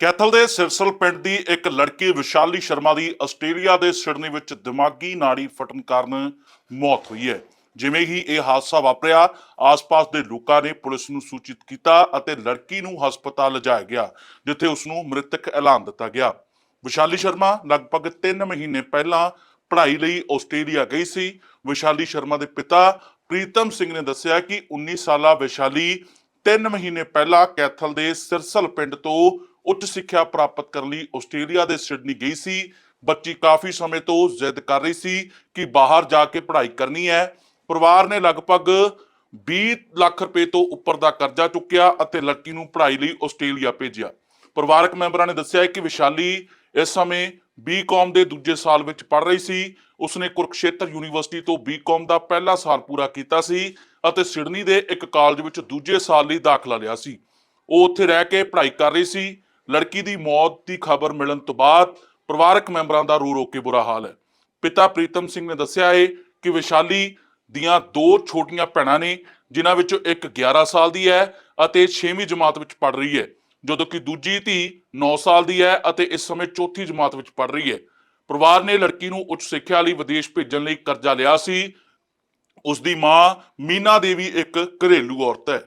ਕੈਥਲ ਦੇ ਸਿਰਸਲ ਪਿੰਡ ਦੀ ਇੱਕ ਲੜਕੀ ਵਿਸ਼ਾਲੀ ਸ਼ਰਮਾ ਦੀ ਆਸਟ੍ਰੇਲੀਆ ਦੇ ਸਿਡਨੀ ਵਿੱਚ ਦਿਮਾਗੀ ਨਾੜੀ ਫਟਣ ਕਾਰਨ ਮੌਤ ਹੋਈ ਹੈ। ਜਿਵੇਂ ਹੀ ਇਹ ਹਾਦਸਾ ਵਾਪਰਿਆ, ਆਸ-ਪਾਸ ਦੇ ਲੋਕਾਂ ਨੇ ਪੁਲਿਸ ਨੂੰ ਸੂਚਿਤ ਕੀਤਾ ਅਤੇ ਲੜਕੀ ਨੂੰ ਹਸਪਤਾਲ ਲਿਜਾਇਆ ਗਿਆ, ਜਿੱਥੇ ਉਸ ਨੂੰ ਮ੍ਰਿਤਕ ਐਲਾਨ ਦਿੱਤਾ ਗਿਆ। ਵਿਸ਼ਾਲੀ ਸ਼ਰਮਾ ਲਗਭਗ 3 ਮਹੀਨੇ ਪਹਿਲਾਂ ਪੜ੍ਹਾਈ ਲਈ ਆਸਟ੍ਰੇਲੀਆ ਗਈ ਸੀ। ਵਿਸ਼ਾਲੀ ਸ਼ਰਮਾ ਦੇ ਪਿਤਾ ਪ੍ਰੀਤਮ ਸਿੰਘ ਨੇ ਦੱਸਿਆ ਕਿ 19 ਸਾਲਾ ਵਿਸ਼ਾਲੀ 3 ਮਹੀਨੇ ਪਹਿਲਾਂ ਕੈਥਲ ਦੇ ਸਿਰਸਲ ਪਿੰਡ ਤੋਂ ਉੱਚ ਸਿੱਖਿਆ ਪ੍ਰਾਪਤ ਕਰਨ ਲਈ ਆਸਟ੍ਰੇਲੀਆ ਦੇ ਸਿਡਨੀ ਗਈ ਸੀ। ਬੱਚੀ ਕਾਫੀ ਸਮੇਂ ਤੋਂ ਜ਼ਿੱਦ ਕਰ ਰਹੀ ਸੀ ਕਿ ਬਾਹਰ ਜਾ ਕੇ ਪੜ੍ਹਾਈ ਕਰਨੀ ਹੈ। ਪਰਿਵਾਰ ਨੇ ਲਗਭਗ 20 ਲੱਖ ਰੁਪਏ ਤੋਂ ਉੱਪਰ ਦਾ ਕਰਜ਼ਾ ਚੁੱਕਿਆ ਅਤੇ ਲੜਕੀ ਨੂੰ ਪੜ੍ਹਾਈ ਲਈ ਆਸਟ੍ਰੇਲੀਆ ਭੇਜਿਆ। ਪਰਿਵਾਰਕ ਮੈਂਬਰਾਂ ਨੇ ਦੱਸਿਆ ਕਿ ਵਿਸ਼ਾਲੀ ਇਸ ਸਮੇਂ ਬੀਕਾਮ ਦੇ ਦੂਜੇ ਸਾਲ ਵਿੱਚ ਪੜ੍ਹ ਰਹੀ ਸੀ। ਉਸਨੇ ਕੁਰਕਸ਼ੇਤਰ ਯੂਨੀਵਰਸਿਟੀ ਤੋਂ ਬੀਕਾਮ ਦਾ ਪਹਿਲਾ ਸਾਲ ਪੂਰਾ ਕੀਤਾ ਸੀ ਅਤੇ ਸਿਡਨੀ ਦੇ ਇੱਕ ਕਾਲਜ ਵਿੱਚ ਦੂਜੇ ਸਾਲ ਲਈ ਦਾਖਲਾ ਲਿਆ ਸੀ। ਉਹ ਉੱਥੇ ਰਹਿ ਕੇ ਪੜ੍ਹਾਈ ਕਰ ਰਹੀ ਸੀ। ਲੜਕੀ ਦੀ ਮੌਤ ਦੀ ਖਬਰ ਮਿਲਣ ਤੋਂ ਬਾਅਦ ਪਰਿਵਾਰਕ ਮੈਂਬਰਾਂ ਦਾ ਰੋ ਰੋ ਕੇ ਬੁਰਾ ਹਾਲ ਹੈ। ਪਿਤਾ ਪ੍ਰੀਤਮ ਸਿੰਘ ਨੇ ਦੱਸਿਆ ਹੈ ਕਿ ਵਿਸ਼ਾਲੀ ਦੀਆਂ ਦੋ ਛੋਟੀਆਂ ਭੈਣਾਂ ਨੇ, ਜਿਨ੍ਹਾਂ ਵਿੱਚੋਂ ਇੱਕ 11 ਸਾਲ ਦੀ ਹੈ ਅਤੇ 6ਵੀਂ ਜਮਾਤ ਵਿੱਚ ਪੜ੍ਹ ਰਹੀ ਹੈ, ਜਦੋਂ ਕਿ ਦੂਜੀ ਧੀ 9 ਸਾਲ ਦੀ ਹੈ ਅਤੇ ਇਸ ਸਮੇਂ ਚੌਥੀ ਜਮਾਤ ਵਿੱਚ ਪੜ੍ਹ ਰਹੀ ਹੈ। ਪਰਿਵਾਰ ਨੇ ਲੜਕੀ ਨੂੰ ਉੱਚ ਸਿੱਖਿਆ ਲਈ ਵਿਦੇਸ਼ ਭੇਜਣ ਲਈ ਕਰਜ਼ਾ ਲਿਆ ਸੀ। ਉਸ ਦੀ ਮਾਂ ਮੀਨਾ ਦੇਵੀ ਇੱਕ ਘਰੇਲੂ ਔਰਤ ਹੈ।